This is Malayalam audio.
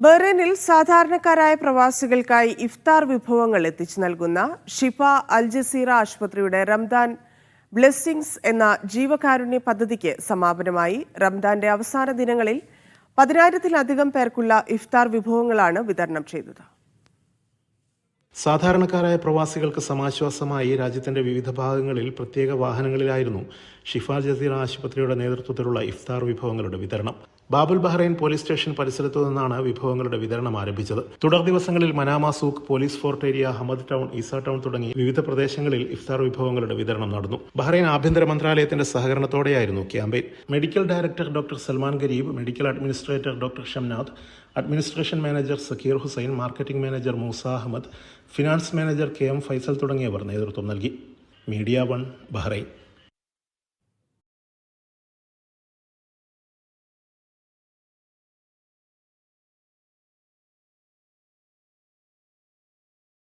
ബഹ്റൈനിൽ സാധാരണക്കാരായ പ്രവാസികൾക്കായി ഇഫ്താർ വിഭവങ്ങൾ എത്തിച്ചു നൽകുന്ന ഷിഫ അൽ ജസീറ ആശുപത്രിയുടെ റംദാൻ ബ്ലെസ്സിങ്സ് എന്ന ജീവകാരുണ്യ പദ്ധതിക്ക് സമാപനമായി റംദാന്റെ അവസാന ദിനങ്ങളിൽ പതിനായിരത്തിലധികം പേർക്കുള്ള ഇഫ്താർ വിഭവങ്ങളാണ് വിതരണം ചെയ്തത്. സാധാരണക്കാരായ പ്രവാസികൾക്ക് സമാശ്വാസമായി രാജ്യത്തിന്റെ വിവിധ ഭാഗങ്ങളിൽ പ്രത്യേക വാഹനങ്ങളിലായിരുന്നു ഷിഫ ജസീറ ആശുപത്രിയുടെ നേതൃത്വത്തിലുള്ള ഇഫ്താർ വിഭവങ്ങളുടെ വിതരണം. ബാബുൽ ബഹ്റൈൻ പോലീസ് സ്റ്റേഷൻ പരിസരത്തു നിന്നാണ് വിഭവങ്ങളുടെ വിതരണം ആരംഭിച്ചത്. തുടർ ദിവസങ്ങളിൽ Manama Souq police fort area Hamad Town Isa Town തുടങ്ങി വിവിധ പ്രദേശങ്ങളിൽ ഇഫ്താർ വിഭവങ്ങളുടെ വിതരണം നടന്നു. ബഹ്റൈൻ ആഭ്യന്തര മന്ത്രാലയത്തിന്റെ സഹകരണത്തോടെയായിരുന്നു campaign. Medical director doctor Salman Gareeb medical administrator doctor Shamnath administration manager Sakeer Hussain marketing manager Moosa Ahmed finance manager K M Faisal തുടങ്ങിയവർ നേതൃത്വം നൽകി. Media one Bahrain.